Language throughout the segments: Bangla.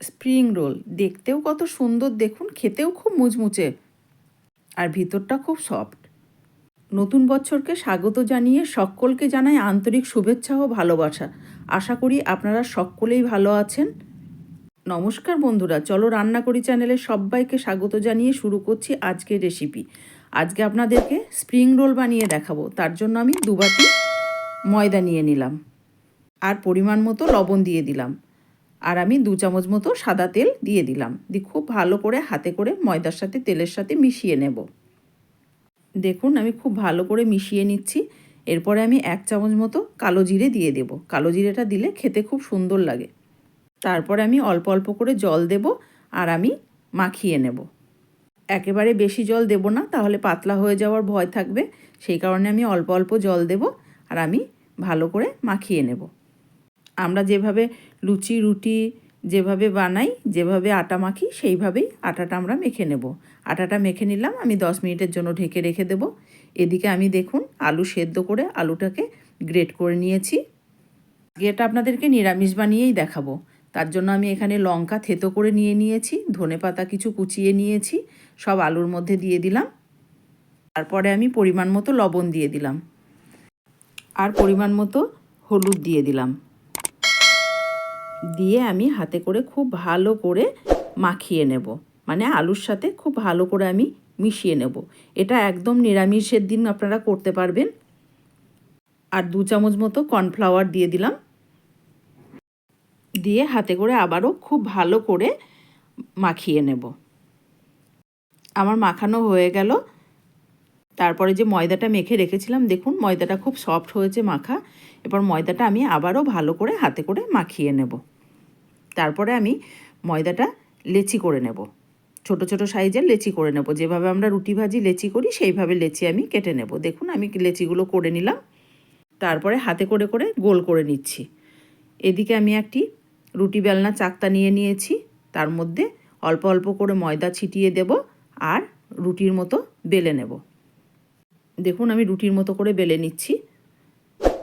Spring roll. দেখতেও কত সুন্দর, দেখুন, খেতেও খুব মুচমুচে। আর ভিতরটা খুব সফট। নতুন বছরকে স্বাগত জানিয়ে সকলকে জানাই আন্তরিক শুভেচ্ছা ও ভালোবাসা। আশা করি আপনারা সকলেই ভালো আছেন। নমস্কার বন্ধুরা, চলো রান্না করি চ্যানেলে সবাইকে স্বাগত জানিয়ে শুরু করছি আজকের রেসিপি। আজকে আপনাদেরকে স্প্রিং রোল বানিয়ে দেখাবো। তার জন্য আমি দুবাটি ময়দা নিয়ে নিলাম। আর পরিমাণ মতো লবণ দিয়ে দিলাম। আর আমি দু চামচ মতো সাদা তেল দিয়ে দিলাম। দিয়ে খুব ভালো করে হাতে করে ময়দার সাথে তেলের সাথে মিশিয়ে নেব। দেখুন, আমি খুব ভালো করে মিশিয়ে নিচ্ছি। এরপরে আমি এক চামচ মতো কালো জিরে দিয়ে দেব। কালো জিরেটা দিলে খেতে খুব সুন্দর লাগে। তারপরে আমি অল্প অল্প করে জল দেব আর আমি মাখিয়ে নেব। একেবারে বেশি জল দেব না, তাহলে পাতলা হয়ে যাওয়ার ভয় থাকবে। সেই কারণে আমি অল্প অল্প জল দেব আর আমি ভালো করে মাখিয়ে নেব। আমরা যেভাবে লুচি, রুটি যেভাবে বানাই, যেভাবে আটা মাখি, সেইভাবেই আটাটা আমরা মেখে নেব। আটাটা মেখে নিলাম, আমি দশ মিনিটের জন্য ঢেকে রেখে দেব। এদিকে আমি দেখুন, আলু সেদ্ধ করে আলুটাকে গ্রেট করে নিয়েছি। এটা আপনাদেরকে নিরামিষ বানিয়েই দেখাবো। তার জন্য আমি এখানে লঙ্কা থেতো করে নিয়ে নিয়েছি, ধনে পাতা কিছু কুচিয়ে নিয়েছি, সব আলুর মধ্যে দিয়ে দিলাম। তারপরে আমি পরিমাণ মতো লবণ দিয়ে দিলাম। আর পরিমাণ মতো হলুদ দিয়ে দিলাম। দিয়ে আমি হাতে করে খুব ভালো করে মাখিয়ে নেব। মানে আলুর সাথে খুব ভালো করে আমি মিশিয়ে নেব। এটা একদম নিরামিষের দিন আপনারা করতে পারবেন। আর দু চামচ মতো কর্নফ্লাওয়ার দিয়ে দিলাম। দিয়ে হাতে করে আবারও খুব ভালো করে মাখিয়ে নেব। আমার মাখানো হয়ে গেল। তারপরে যে ময়দাটা মেখে রেখেছিলাম, দেখুন ময়দাটা খুব সফট হয়েছে মাখা। এবার ময়দাটা আমি আবারও ভালো করে হাতে করে মাখিয়ে নেব। তারপরে আমি ময়দাটা লেচি করে নেব। ছোট ছোট সাইজের লেচি করে নেব। যেভাবে আমরা রুটি ভাজি লেচি করি, সেইভাবে লেচি আমি কেটে নেব। দেখুন, আমি লেচিগুলো করে নিলাম। তারপরে হাতে করে করে গোল করে নিচ্ছি। এদিকে আমি একটি রুটি বেলনা চাকতা নিয়ে নিয়েছি। তার মধ্যে অল্প অল্প করে ময়দা ছিটিয়ে দেব আর রুটির মতো বেলে নেব। দেখুন, আমি রুটির মতো করে বেলে নিচ্ছি।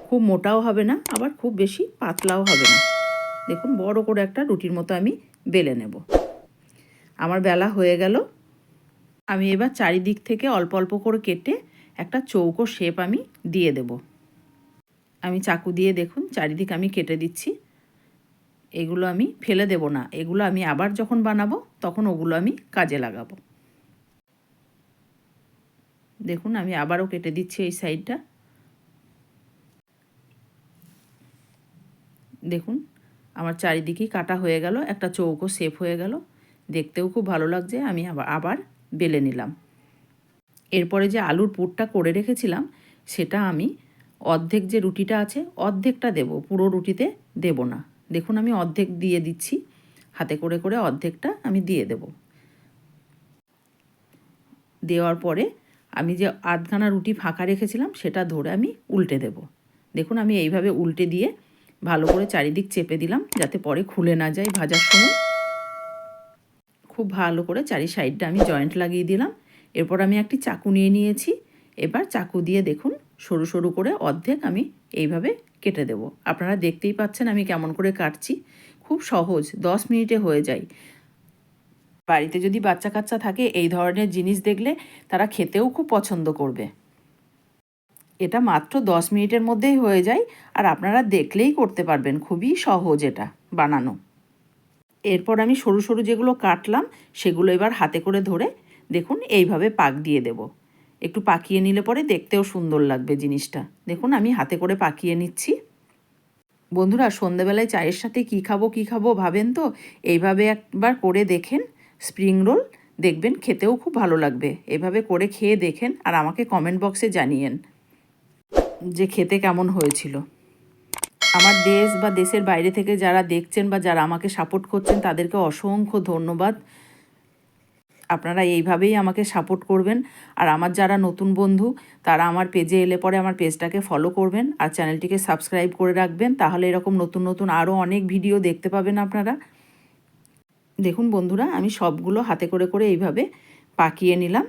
খুব মোটাও হবে না, আবার খুব বেশি পাতলাও হবে না। দেখুন বড় করে একটা রুটির মতো আমি বেলে নেব। আমার বেলা হয়ে গেল। আমি এবার চারিদিক থেকে অল্প অল্প করে কেটে একটা চৌকো শেপ আমি দিয়ে দেব। আমি চাকু দিয়ে দেখুন চারিদিক আমি কেটে দিচ্ছি। এগুলো আমি ফেলে দেব না। এগুলো আমি আবার যখন বানাবো তখন ওগুলো আমি কাজে লাগাবো। দেখুন আমি আবারও কেটে দিচ্ছি এই সাইডটা। দেখুন আমার চারিদিকেই কাটা হয়ে গেল, একটা চৌকো শেপ হয়ে গেল। দেখতেও খুব ভালো লাগছে, আমি আবার আবার বেলে নিলাম। এরপরে যে আলুর পুরটা করে রেখেছিলাম, সেটা আমি অর্ধেক যে রুটিটা আছে, অর্ধেকটা দেব, পুরো রুটিতে দেব না। দেখুন, আমি অর্ধেক দিয়ে দিচ্ছি, হাতে করে করে অর্ধেকটা আমি দিয়ে দেব। দেওয়ার পরে আমি যে আধখানা রুটি ফাঁকা রেখেছিলাম, সেটা ধরে আমি উল্টে দেব। দেখুন, আমি এইভাবে উল্টে দিয়ে ভালো করে চারিদিক চেপে দিলাম, যাতে পরে খুলে না যায় ভাজার সময়। খুব ভালো করে চারি সাইডটা আমি জয়েন্ট লাগিয়ে দিলাম। এরপর আমি একটি চাকু নিয়ে নিয়েছি। এবার চাকু দিয়ে দেখুন, সরু সরু করে অর্ধেক আমি এইভাবে কেটে দেব। আপনারা দেখতেই পাচ্ছেন আমি কেমন করে কাটছি। খুব সহজ, দশ মিনিটে হয়ে যায়। বাড়িতে যদি বাচ্চা কাচ্চা থাকে, এই ধরনের জিনিস দেখলে তারা খেতেও খুব পছন্দ করবে। এটা মাত্র দশ মিনিটের মধ্যেই হয়ে যায় আর আপনারা দেখলেই করতে পারবেন, খুবই সহজ এটা বানানো। এরপর আমি সরু সরু যেগুলো কাটলাম সেগুলো এবার হাতে করে ধরে দেখুন এইভাবে পাক দিয়ে দেব। একটু পাকিয়ে নিলে পরে দেখতেও সুন্দর লাগবে জিনিসটা। দেখুন আমি হাতে করে পাকিয়ে নিচ্ছি। বন্ধুরা, সন্ধেবেলায় চায়ের সাথে কি খাব কি খাব ভাবেন তো? এইভাবে একবার করে দেখেন স্প্রিং রোল, দেখবেন খেতেও খুব ভালো লাগবে। এভাবে করে খেয়ে দেখেন আর আমাকে কমেন্ট বক্সে জানিয়েন। যে খেতে কেমন হয়েছিল। আমার দেশ বা দেশের বাইরে থেকে যারা দেখছেন বা যারা আমাকে সাপোর্ট করছেন, তাদেরকে অসংখ্য ধন্যবাদ। আপনারা এইভাবেই আমাকে সাপোর্ট করবেন। আর আমার যারা নতুন বন্ধু, তারা আমার পেজে এলে পরে আমার পেজটাকে ফলো করবেন আর চ্যানেলটিকে সাবস্ক্রাইব করে রাখবেন। তাহলে এরকম নতুন নতুন আরও অনেক ভিডিও দেখতে পাবেন আপনারা। দেখুন বন্ধুরা, আমি সবগুলো হাতে করে করে এইভাবে পাকিয়ে নিলাম।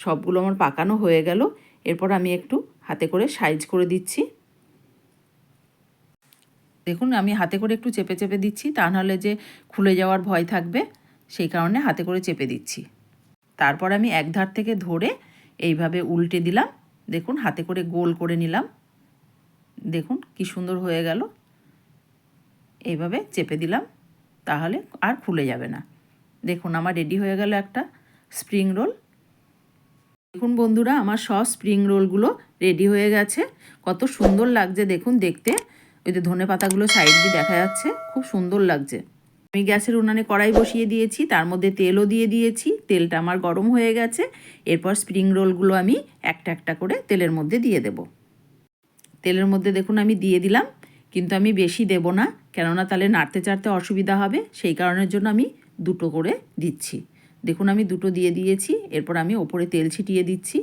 সবগুলো আমার পাকানো হয়ে গেল। এরপর আমি একটু হাতে করে সাইজ করে দিচ্ছি। দেখুন, আমি হাতে করে একটু চেপে চেপে দিচ্ছি, তা নাহলে যে খুলে যাওয়ার ভয় থাকবে, সেই কারণে হাতে করে চেপে দিচ্ছি। তারপর আমি এক ধার থেকে ধরে এইভাবে উল্টে দিলাম। দেখুন, হাতে করে গোল করে নিলাম। দেখুন, কি সুন্দর হয়ে গেল। এইভাবে চেপে দিলাম, তাহলে আর খুলে যাবে না। দেখুন, আমার রেডি হয়ে গেল একটা স্প্রিং রোল। দেখুন বন্ধুরা, আমার সব স্প্রিং রোলগুলো রেডি হয়ে গেছে। কত সুন্দর লাগছে দেখুন, দেখতে। ওই যে ধনে পাতাগুলো সাইড দিয়ে দেখা যাচ্ছে, খুব সুন্দর লাগছে। আমি গ্যাসের উনানে কড়াই বসিয়ে দিয়েছি, তার মধ্যে তেলও দিয়ে দিয়েছি, তেলটা আমার গরম হয়ে গেছে। এরপর স্প্রিং রোলগুলো আমি একটা একটা করে তেলের মধ্যে দিয়ে দেব। তেলের মধ্যে দেখুন, আমি দিয়ে দিলাম, কিন্তু আমি বেশি দেব না, কেননা তাহলে নাড়তে চাড়তে অসুবিধা হবে, সেই কারণের জন্য আমি দুটো করে দিচ্ছি। দেখুন আমি দুটো দিয়ে দিয়েছি, এরপর আমি ওপরে তেল ছিটিয়ে দিচ্ছি।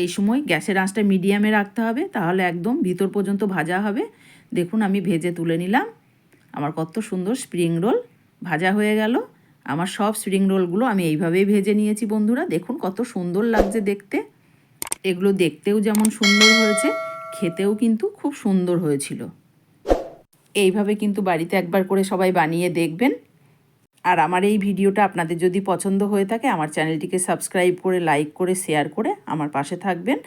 এই সময় গ্যাসের আঁচটা মিডিয়ামে রাখতে হবে, তাহলে একদম ভিতর পর্যন্ত ভাজা হবে। দেখুন আমি ভেজে তুলে নিলাম। আমার কত সুন্দর স্প্রিং রোল ভাজা হয়ে গেল। আমার সব স্প্রিং রোলগুলো আমি এইভাবেই ভেজে নিয়েছি বন্ধুরা। দেখুন কত সুন্দর লাগছে দেখতে। এগুলো দেখতেও যেমন সুন্দর হয়েছে, খেতেও কিন্তু খুব সুন্দর হয়েছিল। এইভাবে কিন্তু বাড়িতে একবার করে সবাই বানিয়ে দেখবেন। আর আমার এই ভিডিওটা আপনাদের যদি পছন্দ হয়ে থাকে, আমার চ্যানেলটিকে সাবস্ক্রাইব করে, লাইক করে, শেয়ার করে আমার পাশে থাকবেন।